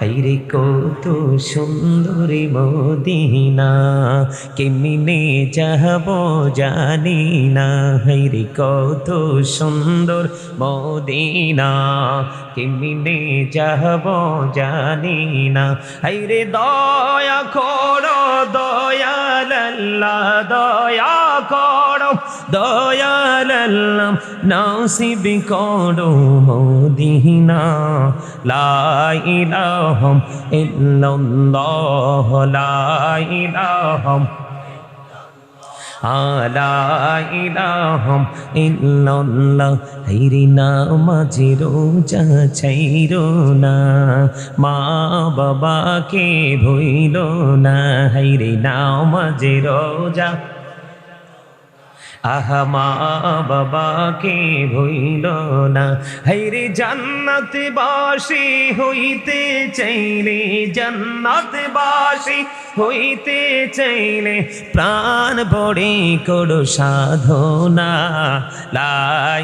হাইরে কত সুন্দরী মদিনা, কেমনে যাব জানি না। হাইরে কত সুন্দর মদিনা, কেমনে যাব জানি না। হাইরে দয়া করো দয়াল্লা দয়া করো দয়াল্লাম নাসিব করো মদিনা লা ইলাহা ইল্লাল্লাহ লা ইলাহা আলা ইলাহম ইল্লাল্লাহ হাইরে নামাজি রোজা ছাইরো না মা বাবাকে ভইল না হাইরে নামাজি রোজা আহা মা বাবাকে ভইল না। হাইরে জান্নাত বাসি হইতে চাইলে জান্নাত বাসি হইতে চাইলে প্রাণ বড়ে করো সাধনা। লা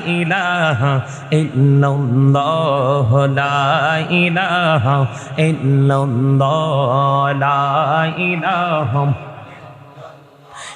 ইলাহা ইল্লাল্লাহ, লা ইলাহা ইল্লাল্লাহ, লা ইলাহা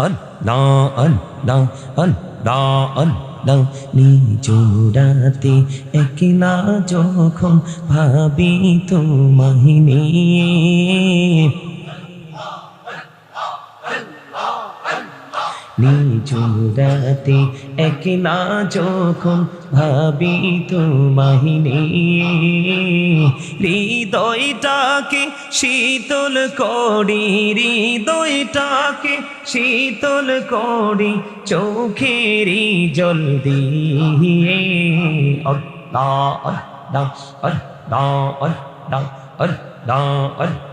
অন না অন না অন না অন না নিজুরাতে একলা যখন ভাবি তোমায় নিয়ে নিজরাতে একলা যখন ভাবি নিয়ে, হৃদয়টাকে শীতল করি, হৃদয়টাকে শীতল করি, চোখেরই জল দিয়ে। আল্লাহ আল্লাহ আল্লাহ আল্লাহ আল্লাহ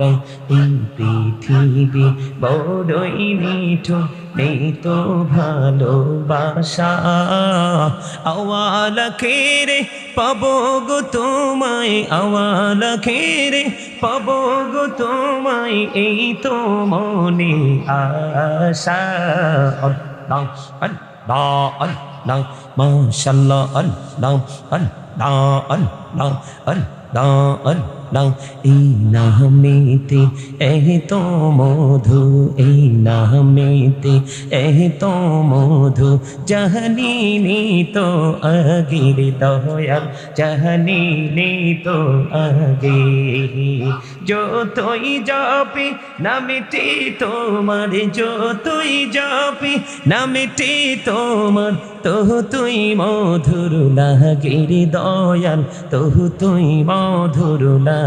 আল্লাহ এই পৃথিবী বড়ই মিঠো, নেই তো ভালোবাসা। আওয়ালা খেরে পাবো গো তোমায়, আওয়ালা খেরে পাবো গো তোমায়, এই তো মনে আশা। আল্লাহ আল্লাহ আল্লাহ, মাশাল্লাহ আল্লাহ আল্লাহ আল্লাহ আল্লাহ। আল্লাহ এই নামেতে এহ তো মধু, এই নামেতে এহ তো মধু। জাহানি তো আগির দয়াল, জাহানি তো আগে। যতই যাপি নামেটি তোমার, যতই যাপি নামেটি তোমার তহু তুই মধুর লাগে রে দয়াল তহু তুই মধুর লাগে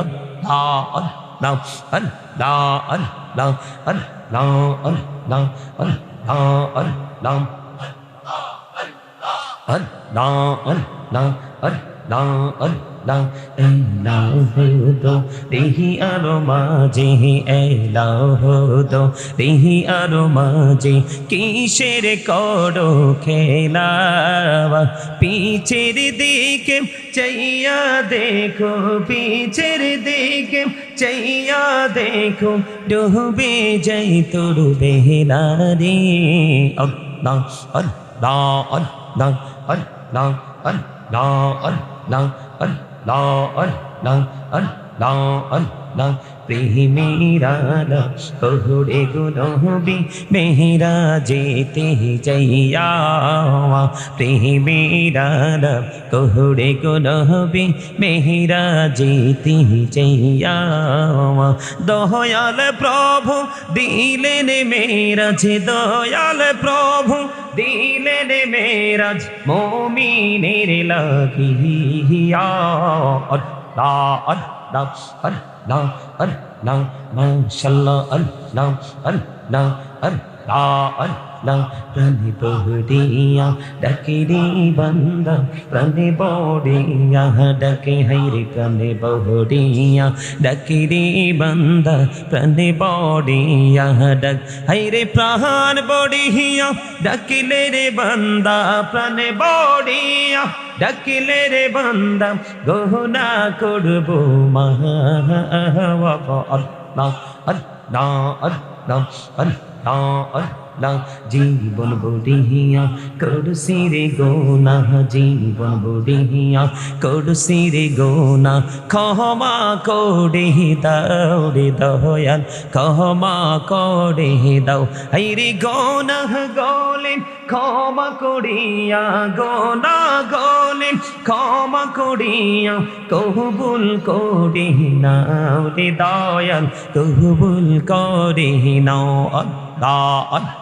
আল্লাহ আল্লাহ আল্লাহ আল্লাহ আল্লাহ আল্লাহ আল্লাহ আল্লাহ আল্লাহ আল্লাহ আল্লাহ দেহি আরও মাঝে এলাহদো দেহি আরও মাঝে কিসের করো খেলা পিছের দিকে চাইয়া দেখো পিছের দিকে চাইয়া দেখো ডুবে যাই তোর বেহলা রে Allah Allah Allah Allah Allah Allah lang al la al lang al la al lang. প্রেমেরা কহরে Gunbi Mehra যেতে যাইয়া প্রেমেরা কহরে গুনবি মেহরা যেতে যাইয়া দয়াল প্রভু দিলেন মেরাজ দয়াল প্রভু দিলেন মেরাজ মোমিনের লাগিয়া আল্লাহ আল্লাহ আল্লাহ আল্লাহ মাশাল্লাহ আল্লাহ আল্লাহ আল্লাহ আল্লাহ প্রাণে বহরিয়া ডাকে রে বান্দা প্রাণে বড়িয়া ডাকে হাইরে প্রাণে বহরিয়া ডাকে রে বান্দা প্রাণে বড়িয়া ডাক হাইরে প্রাণ বড়িয়া ডাকিলে রে বান্দা প্রাণে বড়িয়া ডাকিলে রে বান্দা গহনা করব মহা আল্লাহ আল্লাহ আল্লাহ আল্লাহ আল্লাহ জীবন বড়িয়া করসি রে গোনা জীবন বড়িয়া করসি রে গোনা ক্ষমা করে দাও রে দয়াল ক্ষমা করে দাও হাই রে গোনা গলেন ক্ষমা করিয়া গোনা গলেন ক্ষমা করিয়া কবুল করে নাও রে দয়াল কবুল করে নাও আল্লাহ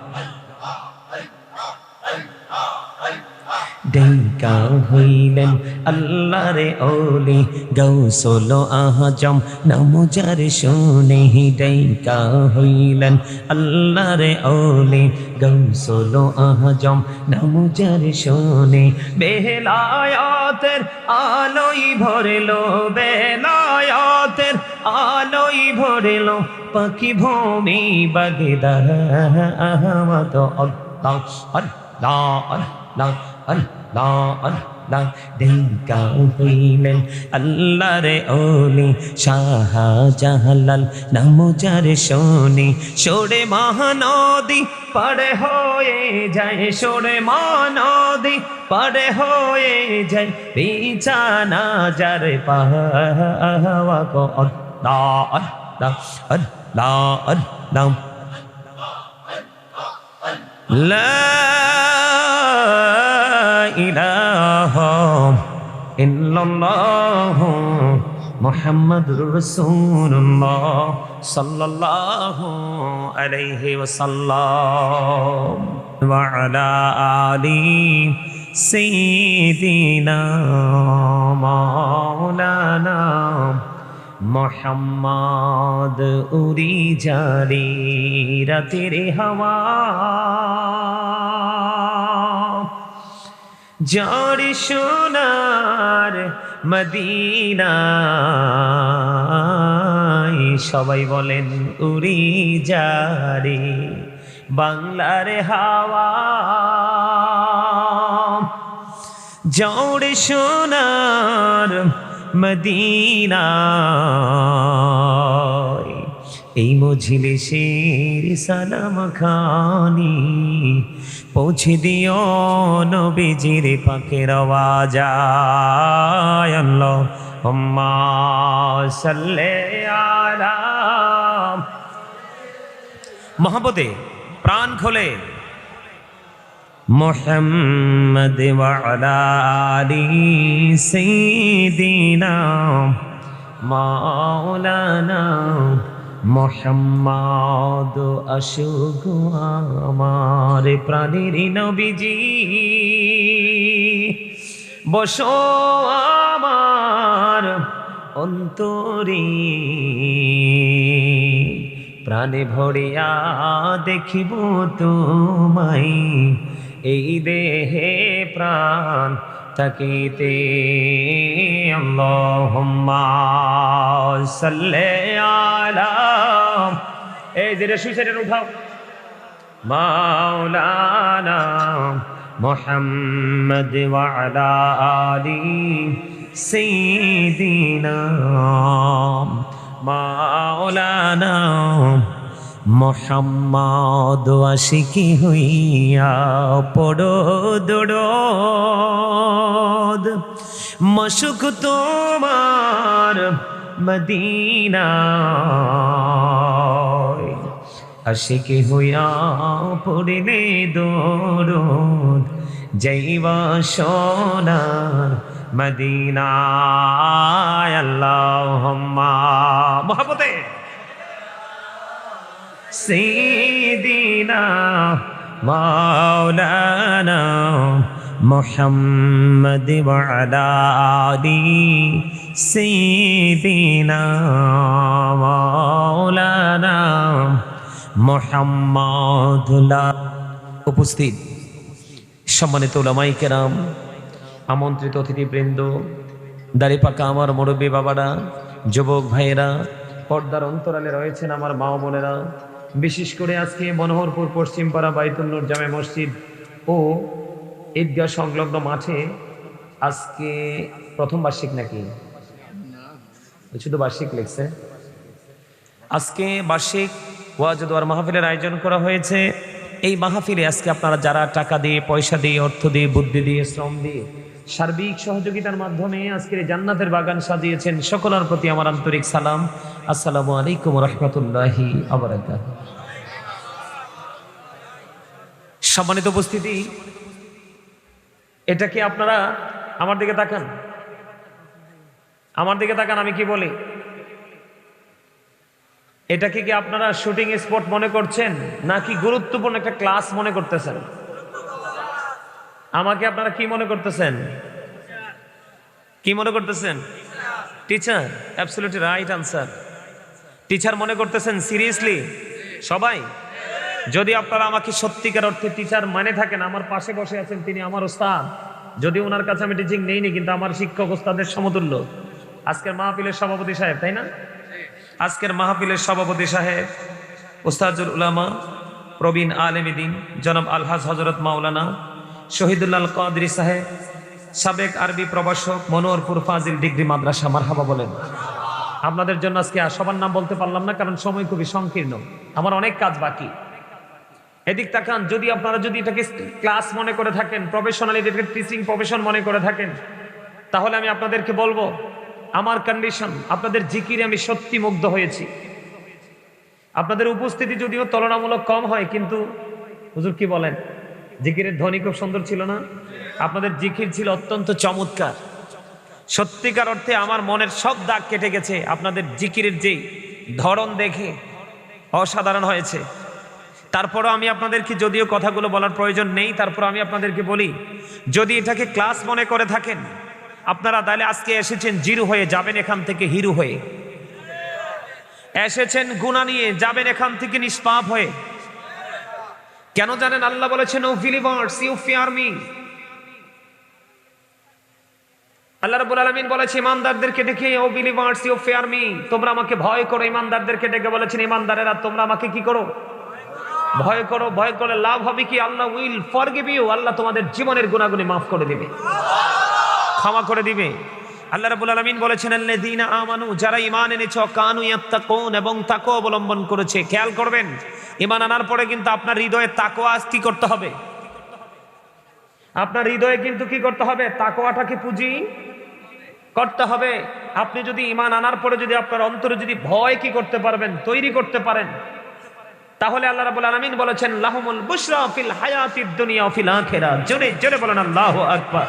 ডেঙ্কা হইলেন আল্লাহরে ওলি গৌসল আহজম নমজার শুনে ডেঙ্কা হইলেন আল্লাহরে ওলি গৌসল আহজম নমজার শুনে বেলায়াতের আলোই ভরলো, বেলায়াতের আলোই ভরলো, পাখি ভূমি বাগেদার আহমদ আল্লাহ আল্লাহ আল্লাহ আল্লাহ আল্লাহ হইলেন আল্লাহরে ওলি শাহ জাহালাল নামুজার শোনে সোরে মহানদী পারে হয়ে যায় সোরে মহানদী পারে হয়ে যায় বিছানা যার পাহাওয়া গো আল্লাহ আল্লাহ আল্লাহ আল্লাহ لا ইল্লাল্লাহ মোহাম্মদুর রাসূলুল্লাহ সাল্লাল্লাহু আলাইহি ওয়াসাল্লাম। ওয়া আলা আলি সাইয়্যিদিনা মাওলানা মোহাম্মদ উরি জারি রাতের হাওয়া। জারি সোনার মদিনায় সবাই বলেন, উড়ি জারি বাংলার হাওয়া। জৌড়ে সোনার মদিনায় এই মজলিসের সালাম খানি পৌঁছে দিও নবীজির পাকের আওয়াজায় আল্লাহ মহাবতে প্রাণ খোলে। মোহাম্মদ মাওলানা মোহাম্মদ আশুক আমার প্রাণের নবীজি। বসো আমার অন্তরে। প্রাণে ভরিয়া দেখিব তোমাই এই দেহে প্রাণ থাকিতে আল্লাহুম্মা সাল্লি আলা এই যে সুইসাইডের উঠাও। মাওলানা ওয়ালা আলি সাইয়্যিদিনা মাওলানা মোহাম্মদ আশিকি হইয়া পড়ো দোড়দ মশুক তোমার মদিনা। আশিকি হইয়া পড়িলে দোরদ। যাইবা সোনার আল্লাহুম্মা মহব্বতে سيدنا مولانا محمد وعلى آل سيدنا مولانا محمد উপস্থিত সম্মানিত ওলামাই কেরাম আমন্ত্রিত অতিথিবৃন্দ দাড়ি পাকা আমার মুরব্বী বাবারা যুবক ভাইয়েরা পর্দার অন্তরালে রয়েছেন আমার মা ও বোনেরা বিশেষ করে আজকে মনোহরপুর পশ্চিমপাড়া বাইতুল্নুর জামে মসজিদ ও ঈদগাহ সংলগ্ন মাঠে আজকে প্রথম বার্ষিক নাকি? শুধু বার্ষিক লিখছে। আজকে বার্ষিক ওয়াজদুয়ার মাহফিলের আয়োজন করা হয়েছে। এই মাহফিলে আজকে আপনারা যারা টাকা দিয়ে, পয়সা দিয়ে, অর্থ দিয়ে, বুদ্ধি দিয়ে, শ্রম দিয়ে সার্বিক সহযোগিতার মাধ্যমে আজকের জান্নাতের বাগান সাজিয়েছেন, সকলের প্রতি আমার আন্তরিক সালাম। আসসালামু আলাইকুম রহমতুল্লাহি আবরাকাত সম্মানিত উপস্থিতি, এটা কি আপনারা আমার দিকে তাকান? আমার দিকে তাকান, আমি কি বলি? এটাকে কি আপনারা শুটিং স্পট মনে করছেন, নাকি গুরুত্বপূর্ণ একটা ক্লাস মনে করতেছেন? আমাকে আপনারা কি মনে করতেছেন? কি মনে করতেছেন? Teacher absolutely right answer teacher মনে করতেছেন সিরিয়াসলি সবাই? যদি আপনারা আমাকে সত্যিকার অর্থে টিচার মানে থাকেন, আমার পাশে বসে আছেন তিনি আমার ওস্তাদ। যদি ওনার কাছে আমি টিচিং নেইনি, কিন্তু আমার শিক্ষক ওস্তাদের সমতুল্য। আজকের মাহফিলের সভাপতি সাহেব, তাই না? আজকের মাহফিলের সভাপতি সাহেব ওস্তাজুল উলামা প্রবীণ আলেমিদিন জনাব আলহাজ হজরত মাওলানা শহীদুল্লাল কাদরি সাহেব, সাবেক আরবি প্রভাষক মনোহরপুর ফাজিল ডিগ্রি মাদ্রাসা, মারহাবা বলেন। আপনাদের জন্য আজকে সবার নাম বলতে পারলাম না, কারণ সময় খুবই সংকীর্ণ। আমার অনেক কাজ বাকি। এদিক তাকান, যদি আপনারা যদি এটাকে ক্লাস মনে করে থাকেন প্রফেশনালি এটাকে টিচিং প্রফেশন মনে করে থাকেন, তাহলে আমি আপনাদেরকে বলব, আমার কন্ডিশন আপনাদের জিকিরে আমি সত্যি মুগ্ধ হয়েছি। আপনাদের উপস্থিতি যদিও তুলনামূলক কম হয়, কিন্তু হুজুর কি বলেন? জিকিরের ধ্বনি খুব সুন্দর ছিল না? আপনাদের জিকির ছিল অত্যন্ত চমৎকার। সত্যিকার অর্থে আমার মনের সব দাগ কেটে গেছে, আপনাদের জিকিরের যেই ধরন দেখে অসাধারণ হয়েছে। তারপরও আমি আপনাদেরকে যদিও কথাগুলো বলার প্রয়োজন নেই তারপর আমি আপনাদেরকে বলি, যদি এটাকে ক্লাস মনে করে থাকেন, আপনারা তাহলে আজকে এসেছেন জিরু হয়ে, যাবেন এখান থেকে হিরু হয়ে। এসেছেন গুণা নিয়ে, যাবেন এখান থেকে নিষ্পাপ হয়ে। কেন জানেন আল্লাহ বলেছেন ও ফিলিভার্স ইউ ফিয়ার আল্লাহ রাব্বুল আলামিন বলেছে, ইমানদারদেরকে ডেকে O believers you fear me তোমরা আমাকে ভয় করো, ইমানদারদেরকে ডেকে বলেছেন, ইমানদারেরা, তোমরা আমাকে কি করো? ভয় করো, ভয় করলে লাভ হবে কি? Allah will forgive you Allah তোমাদের জীবনের গুণাগুনি মাফ করে দিবে। ক্ষমা করে দিবে। আল্লাহ রাব্বুল আলামিন বলেছেন, আল্লাযীনা আমানু, যারা ঈমান এনেছে, কানু ইয়াত্তাকুন এবং তাকওয়া অবলম্বন করেছে, খেয়াল করবেন, ঈমান আনার পরে কিন্তু আপনার হৃদয়ে তাকওয়া কি করতে হবে? আপনার হৃদয়ে কিন্তু কি করতে হবে? তাকওয়াটাকে পুঁজি? করতে হবে। আপনি যদি ঈমান আনার পরে যদি আপনার অন্তরে যদি ভয় কি করতে পারবেন, তৈরি করতে পারেন তাহলে আল্লাহ রাব্বুল আলামিন বলেছেন, লাহমুল বুশরা ফিল হায়াতিদ দুনিয়া ফিল আখিরাহ জোরে জোরে বলেন আল্লাহু আকবার।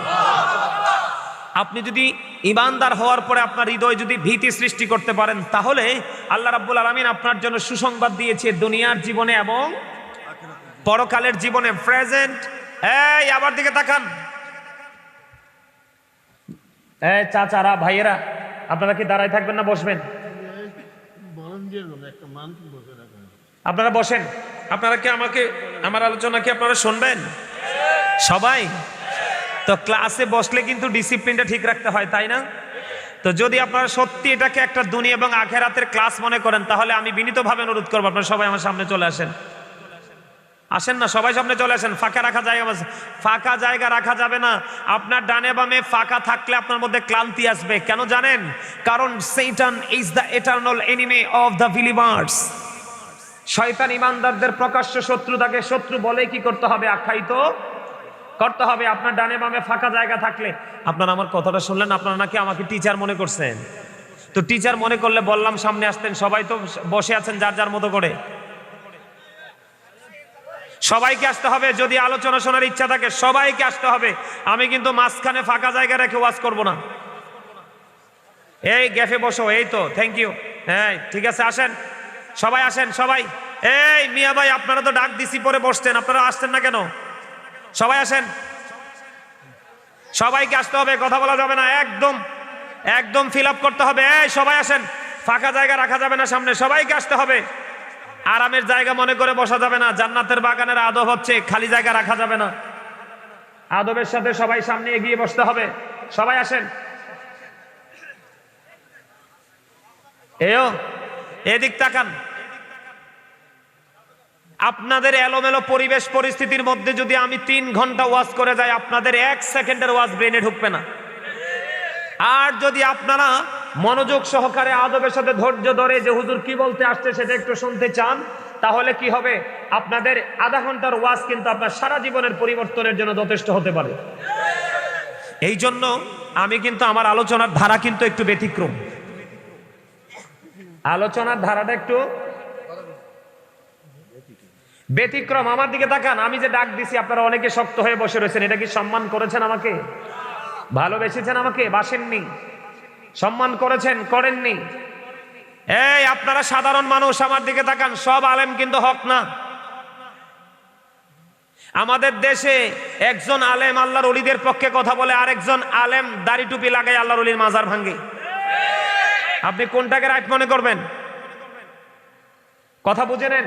আপনি যদি ইমানদার হওয়ার পরে আপনার হৃদয় যদি ভীতি সৃষ্টি করতে পারেন, তাহলে আল্লাহ রাব্বুল আলামিন আপনার জন্য সুসংবাদ দিয়েছে দুনিয়ার জীবনে এবং পরকালের জীবনে। প্রেজেন্ট। এই, আবার দিকে তাকান। এই, চাচারা, ভাইয়েরা, আপনারা কি দাঁড়ায় থাকবেন না, বসবেন? একটা বসে রাখা আপনারা বসেন। আপনারা কি আমাকে, আমার আলোচনা কি আপনারা শুনবেন? সবাই? তো ক্লাসে বসলে কিন্তু ডিসিপ্লিনটা ঠিক রাখতে হয়, তাই না? তো যদি আপনারা সত্যি এটাকে একটা দুনিয়া এবং আখের আখেরাতের ক্লাস মনে করেন, তাহলে আমি বিনীতভাবে অনুরোধ করব, আপনারা সবাই আমার সামনে চলে আসেন। আসেন না, সবাই সামনে চলে আসেন, ফাঁকা রাখা জায়গা। ফাঁকা জায়গা রাখা যাবে না। আপনার ডানে বামে ফাঁকা থাকলে আপনার মধ্যে ক্লান্তি আসবে, কেন জানেন? কারণ Satan is the eternal enemy of the believers শয়তান ইমানদারদের প্রকাশ্য শত্রু তাকে শত্রু বলে কি করতে হবে, আখ্যায়িত? করতে হবে। আপনার ডানে বামে ফাঁকা জায়গা থাকলে। আপনারা আমার কথাটা শুনলেন, আপনারা নাকি আমাকে টিচার মনে করছেন। তো টিচার মনে করলে বললাম, সামনে আসতেন। সবাই তো বসে আছেন যার যার মতো করে। সবাইকে আসতে হবে। যদি আলোচনা শোনার ইচ্ছা থাকে, সবাইকে আসতে হবে। আমি কিন্তু মাঝখানে ফাঁকা জায়গা রেখে ওয়াজ করব না। এই গ্যাফে বসো, এই তো থ্যাংক ইউ হ্যাঁ ঠিক আছে, আসেন। সবাই আসেন, সবাই। এই মিয়া ভাই, আপনারা তো ডাক দিছি, পরে বসছেন, আপনারা আসছেন না কেন? সবাই আসেন। সবাইকে আসতে হবে, কথা বলা যাবে না, একদম একদম ফিল করতে হবে। এই, সবাই আসেন। ফাঁকা জায়গা রাখা যাবে না সামনে, সবাইকে আসতে হবে। আরামের জায়গা মনে করে বসা যাবে না, জান্নাতের বাগানের আদব হচ্ছে খালি জায়গা রাখা যাবে না। আদবের সাথে সবাই সামনে এগিয়ে বসতে হবে। সবাই আসেন। এও এদিক তাকান। আপনাদের এলোমেলো পরিবেশ পরিস্থিতির মধ্যে যদি আমি তিন ঘণ্টা ওয়াজ করে যাই, আপনাদের এক সেকেন্ডের ওয়াজ ব্রেনে ঢুকবে না। আর যদি আপনারা মনোযোগ সহকারে আদবের সাথে ধৈর্য ধরে যে হুজুর কি বলতে আসছে সেটা একটু শুনতে চান, তাহলে কি হবে? আপনাদের আধা ঘণ্টার ওয়াজ কিন্তু আপনার সারা জীবনের পরিবর্তনের জন্য যথেষ্ট হতে পারে। এই জন্য আমি কিন্তু আমার আলোচনার ধারা কিন্তু একটু ব্যতিক্রম। আলোচনার ধারাটা একটু ব্যতিক্রম। আমার দিকে তাকান, আমি যে ডাক দিছি, আপনারা অনেকে শক্ত হয়ে বসে রয়েছেন, এটা কি সম্মান করেছেন আমাকে? ভালোবেসেছেন আমাকে? বাসেননি। সম্মান করেছেন? করেননি। এই, আপনারা সাধারণ মানুষ, আমার দিকে তাকান, সব আলেম কিন্তু হক না। আমাদের দেশে একজন আলেম আল্লাহর অলিদের পক্ষে কথা বলে, আরেকজন আলেম দাড়ি টুপি লাগাই আল্লাহর অলির মাজার ভাঙ্গে আপনি কোনটাকে রাইট মনে করবেন? কথা বুঝে নেন।